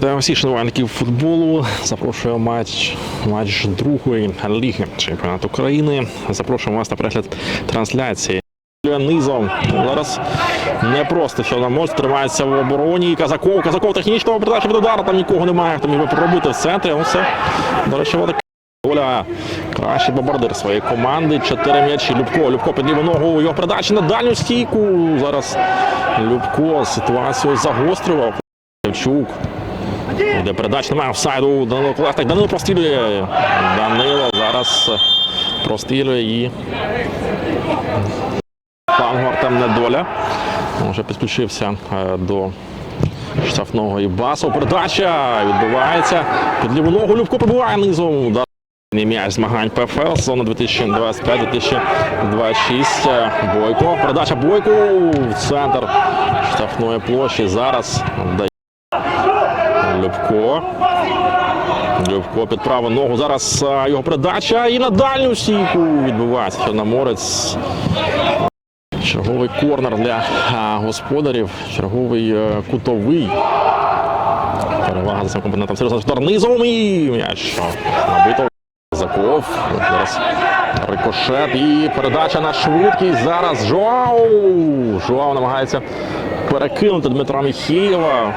Вітаю всіх шанувальників футболу. Запрошую матч, матч другої ліги чемпіонату України. Запрошуємо вас на перегляд трансляції. Низом зараз не просто Чорноморськ тримається в обороні. Казаков, Казаков технічного передачі від удару. Там нікого немає. Хто міг би пробити в центрі. Ну, це, до речі, вода Оля кращий бомбардир своєї команди. Чотири м'ячі. Любко. Любко під ліву ногу. Його передача на дальню стійку. Зараз Любко ситуацію загострював. Шевчук. Де передач немає офсайду. Данило Колесник. Данило прострілює. Данило зараз прострілює і флангу Артем Недоля. Вже підключився е, до штрафного і басу. Передача відбувається. Під ліву ногу Любко прибуває низом. М'яч змагань ПФЛ сезону 2025-2026. Бойко. Передача Бойко в центр штрафної площі. Зараз дає Любко. Любко під праву ногу. Зараз його передача і на дальню стійку відбувається Чорноморець. Черговий корнер для господарів. Черговий е, кутовий. Перевага за цим компонентом. Серйозно удар низом і м'яч набито. Заков. Зараз рикошет і передача на швидкість. Зараз Жоау. Жоау намагається перекинути Дмитра Міхєєва.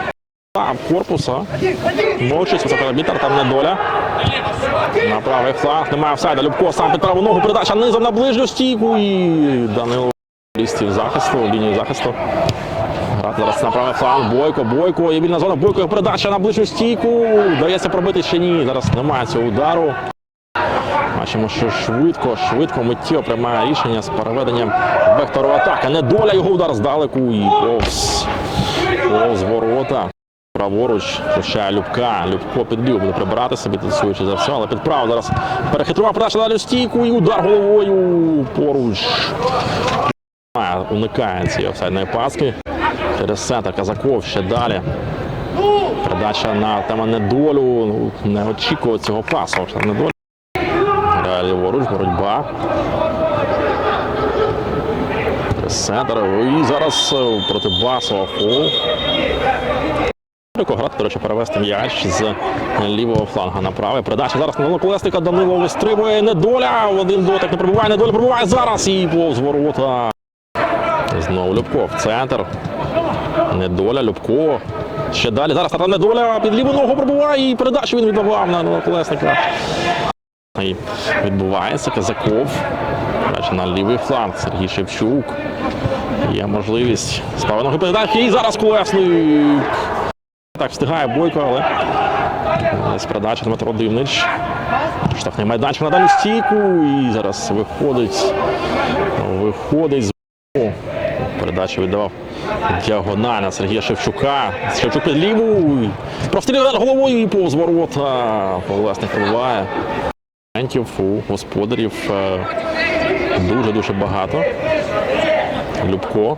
А, корпуса. Мовчись, Мовчить високоробітер, там недоля. На правий фланг. Немає офсайда. Любко сам під ногу. Передача низом на ближню стійку. І Данило лістів захисту, лінії захисту. Грати зараз на правий фланг. Бойко, Бойко. І вільна зона. Бойко. Передача на ближню стійку. Дається пробити чи ні. Зараз немає цього удару. Бачимо, що швидко, швидко миттєво приймає рішення з переведенням вектору атаки. Недоля його удар здалеку і повз. Повз ворота. Праворуч включає Любка. Любко під ліву буде прибирати собі, тусуючи за все, але підправо зараз перехитрував передача на стійку і удар головою поруч. Уникає цієї офсайдної паски. Через центр Казаков ще далі. Передача на тема недолю. Ну, не очікував цього пасу. Недолю. Ліворуч, боротьба. Центр. І зараз е, проти Басова фол. Легко грати, до речі, перевести м'яч з лівого фланга на правий. Передача зараз на колесника Данило вистрибує. Недоля. Один дотик не пробуває. Недоля пробуває зараз. І повз ворота. Знову Любко в центр. Недоля, Любко. Ще далі. Зараз Артем недоля під ліву ногу пробуває. І передачу він віддавав на колесника. І відбувається Казаков. На лівий фланг. Сергій Шевчук. Є можливість з правої ноги передачі. І зараз колесник. Так, встигає Бойко, але з передача Дмитро Дивнич. Штрафний майданчик на дальню стійку. І зараз виходить. Виходить з передачу віддавав діагональ на Сергія Шевчука. Шевчук під ліву. Простріляє головою і повз ворота. Власник пробиває. Моментів у господарів е, дуже-дуже багато. Любко.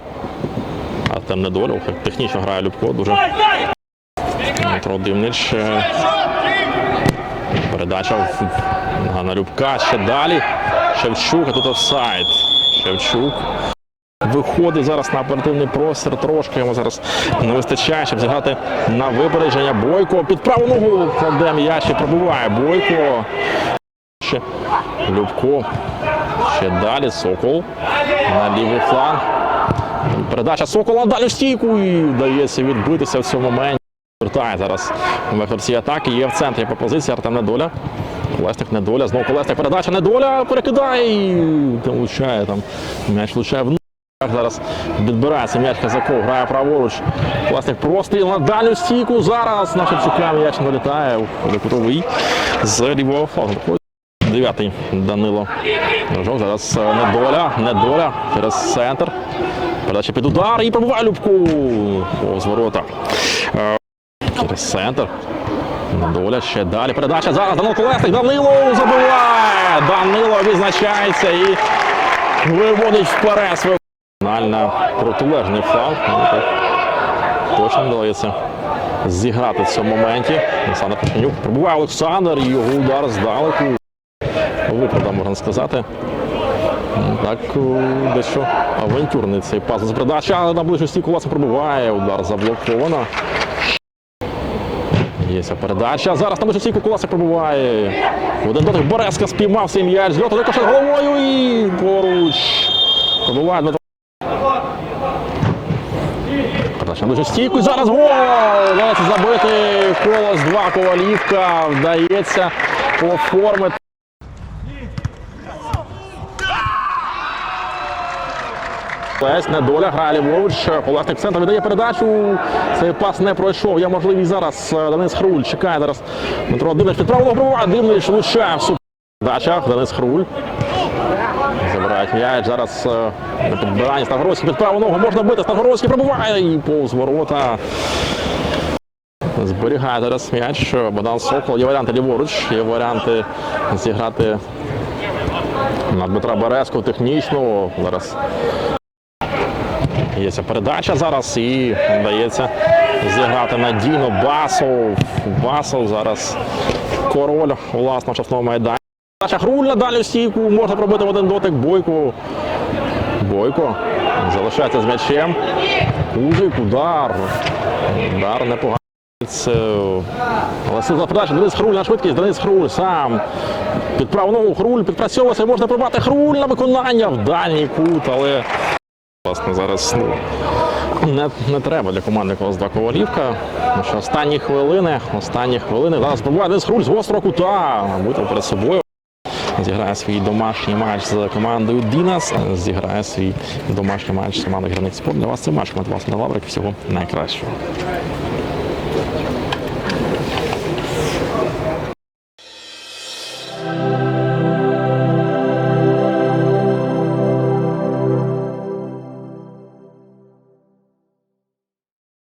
А там недолю. Технічно грає Любко. Дуже Дмитро Дивнич. е, Передача в- на Любка. Ще далі. Шевчук, а тут офсайд. Шевчук. Виходить зараз на оперативний простір. Трошки йому зараз не вистачає, щоб зіграти на випередження. Бойко під праву ногу кладе м'яч і пробиває. Бойко. Ще Любко. Ще далі. Сокол. На лівий фланг. Передача Сокола далі в стійку і вдається відбитися в цьому моменті. Вертає зараз вектор цієї атаки. Є в центрі пропозиція Артем Недоля. Колесник Недоля. Знову Колесник передача Недоля перекидає там влучає там. М'яч влучає в Зараз відбирається м'яч Казаков, грає праворуч. Власник простріл на дальню стійку. Зараз на Шевчука м'яч у кутовий з лівого флангу. Дев'ятий Данило. Жов, зараз е, недоля, недоля через центр. Передача під удар і пробуває Любку. Повз ворота. Через центр. Недоля ще далі. Передача зараз Данило Колесник. Данило забиває. Данило відзначається і виводить вперед свою на протилежний фланг. Ну, Точно вдається зіграти в цьому моменті. Олександр Петенюк пробуває Олександр його удар здалеку. Виправдав, можна сказати. Так, дещо авантюрний цей пас з передача, на ближню стійку власне пробиває. Удар заблоковано. Є передача. Зараз ближню стійку Коласик пробуває. Один дотик Березка спіймав свій м'яч. Зльоту також головою і поруч. Пробуває Дмитро. Передача ближню стійку. Зараз гол! Вдається забити колос 2 Ковалівка. Вдається оформити. Лесь недоля грає ліворуч. Колесник в центр віддає передачу. Цей пас не пройшов. Є можливість зараз. е, Денис Хруль чекає зараз. Дмитро Дивнич під правого пробиває. Дивнич влучає в суп. Дача. Денис Хруль. Забирають м'яч. Зараз е, на підбиранні Стагоровський під праву ногу можна бити. Стагоровський пробиває і повз ворота. Зберігає зараз м'яч. Богдан Сокол. Є варіанти ліворуч. Є варіанти зіграти на Дмитра Березку технічно. Зараз Є ця передача зараз і вдається зіграти надійно Басов. Басов зараз король власного штрафного майдану. Хруль на дальню стійку. Можна пробити в один дотик Бойко. Бойко залишається з м'ячем. Кузик, удар. Удар непоганий. Але сила передача Денис Хруль на швидкість. Денис Хруль сам. Під праву ногу Хруль підпрацьовується. Можна пробати Хруль на виконання в дальній кут, але Власне, зараз ну, не, не треба для команди колос 2 Ковалівка. Що останні хвилини, останні хвилини. Зараз пробуває Денис Хруль з гострого кута. Буде перед собою. Зіграє свій домашній матч з командою Дінас. Зіграє свій домашній матч з командою Граник Спорт. Для вас це матч. Ми вас на лаврик. Всього найкращого.